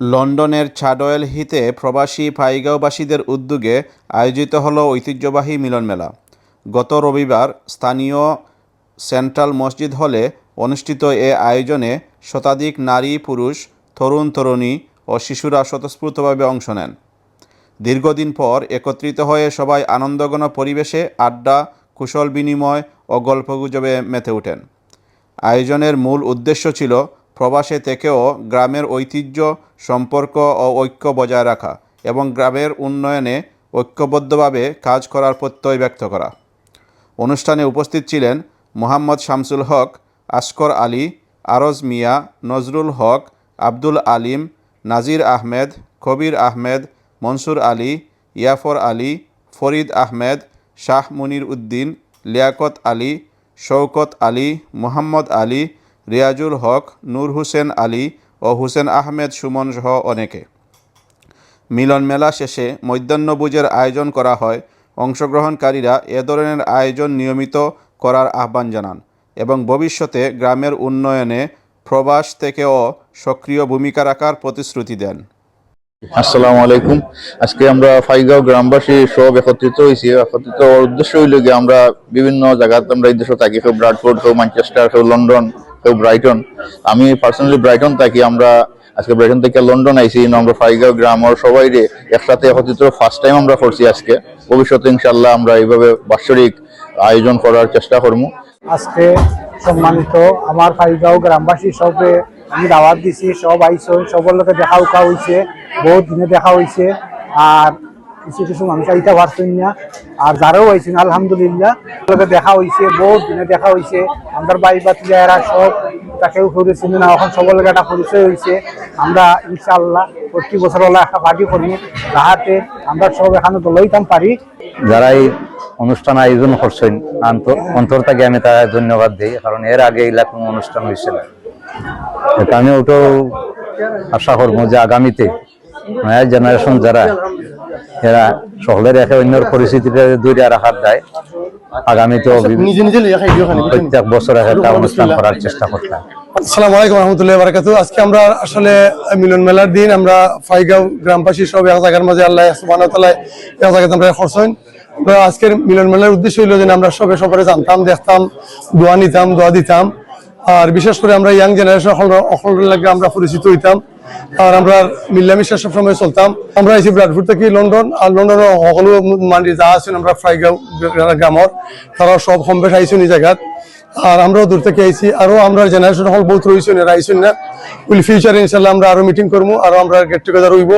লন্ডনের ছাডওয়েল হিতে প্রবাসী পাইগাঁওবাসীদের উদ্যোগে আয়োজিত হল ঐতিহ্যবাহী মিলনমেলা। গত রবিবার স্থানীয় সেন্ট্রাল মসজিদ হলে অনুষ্ঠিত এ আয়োজনে শতাধিক নারী, পুরুষ, তরুণ, তরুণী ও শিশুরা স্বতঃস্ফূর্তভাবে অংশ নেন। দীর্ঘদিন পর একত্রিত হয়ে সবাই আনন্দঘন পরিবেশে আড্ডা, কুশল বিনিময় ও গল্পগুজবে মেতে ওঠেন। আয়োজনের মূল উদ্দেশ্য ছিল প্রবাসে থেকেও গ্রামের ঐতিহ্য, সম্পর্ক ও ঐক্য বজায় রাখা এবং গ্রামের উন্নয়নে ঐক্যবদ্ধভাবে কাজ করার প্রত্যয় ব্যক্ত করা। অনুষ্ঠানে উপস্থিত ছিলেন মোহাম্মদ শামসুল হক, আসকর আলী, আরজ মিয়া, নজরুল হক, আব্দুল আলিম, নাজির আহমেদ, কবির আহমেদ, মনসুর আলী, ইয়াফর আলী, ফরিদ আহমেদ, শাহ মুনির উদ্দিন, লিয়াকত আলী শৌকত আলী, মোহাম্মদ আলী রিয়াজুল হক, নূর হোসেন আলী ও হুসেন আহমেদ সুমন সহ অনেকে। মিলন মেলা শেষে মধ্যাহ্নভোজের আয়োজন করা হয়। অংশগ্রহণকারীরা এ ধরনের আয়োজন নিয়মিত করার আহ্বান জানান এবং ভবিষ্যতে গ্রামের উন্নয়নে প্রবাস থেকেও সক্রিয় ভূমিকা রাখার প্রতিশ্রুতি দেন। আসসালামু আলাইকুম। আজকে আমরা ফাইগাঁও গ্রামবাসী সব একত্রিত হয়েছি। একত্রিত হওয়ার উদ্দেশ্য হইল আমরা বিভিন্ন জায়গাতে আমরা এই দেশে থাকি। কেউ ব্রাডফোর্ড কেউ ম্যানচেস্টার কেউ লন্ডন কেউ ব্রাইটন আমি পার্সোনালি ব্রাইটন থাকি, আমরা আজকে ব্রাইটন থেকে লন্ডন কিন্তু আমরা ফাইগাঁও গ্রামের সবাই রে একসাথে একত্রিত ফার্স্ট টাইম আমরা করছি আজকে। ভবিষ্যতে ইনশাল্লাহ আমরা এইভাবে বাৎসরিক আয়োজন করার চেষ্টা করব। আজকে সম্মানিত আমার ফাইগাঁও গ্রামবাসী সবে আমি দাওয়াত দিছি, সব আইসো, সবার লোকে দেখা উঠা হয়েছে বহুত দিনে দেখা হয়েছে আর কিছু কিছু মানুষ আইতে পারছেন না আর যারাও হয়েছেন আলহামদুলিল্লাহ। দেখা হয়েছে বহুত দিনে দেখা হয়েছে আমার বাই বাতিজা এরা সব তাকেও করেছিল না, এখন সবার একটা পরিচয় হয়েছে আমরা ইনশাআল্লাহ প্রতি বছর হলো একটা পার্টি করি। তাহাতে আমরা সব এখানে দলইতাম পারি। যারা এই অনুষ্ঠান আয়োজন করছেন, অন্তর থেকে আমি তার ধন্যবাদ দিই, কারণ এর আগে এইলা কোনো অনুষ্ঠান হয়েছিল আমি ওটাও আশা করব যে আগামীতে নয়া জেনারেশন যারা এরা সকলের একে অন্যর পরিস্থিতিটা দূরে রাখার দায়। আগামীতেও নিজে নিজে লিখা খাই দিও খালি প্রত্যেক বছর এক একটা অনুষ্ঠান করার চেষ্টা করতাম আসসালামু আলাইকুম রহমতুল্লাহ বারাকাতু আজকে আমরা আসলে মিলন মেলার দিন আমরা ফাইগাঁও গ্রামবাসী সব এক জায়গার মাঝে আল্লাহ ওয়া এক জায়গাতে আমরা খরচন তো আজকের মিলন মেলার উদ্দেশ্য হইল যে আমরা সবে সবারে জানতাম দেখতাম দোয়া নিতাম দোয়া দিতাম। আর বিশেষ করে আমরা ইয়াং জেনারেশন অকলের লাগে আমরা পরিচিত হইতাম। আর আমরা মিল্লামিশা সবসময় চলতাম। আমরা এসে ব্রাডফুড থেকে লন্ডন, আর লন্ডনের সকলো মান্ডি যা আছেন আমরা ফ্রাইগাঁও গ্রামর, তারা সব সম্বেশ আইসুন এই জায়গাত। আর আমরাও দূর থেকে আইছি। আরও আমরা জেনারেশন হল বহুত রয়েছেন এরা আইসুন না। উইল ফিউচার ইনশাল্লাহ আমরা আরও মিটিং করব আরও আমরা গেট টুগেদার হইব।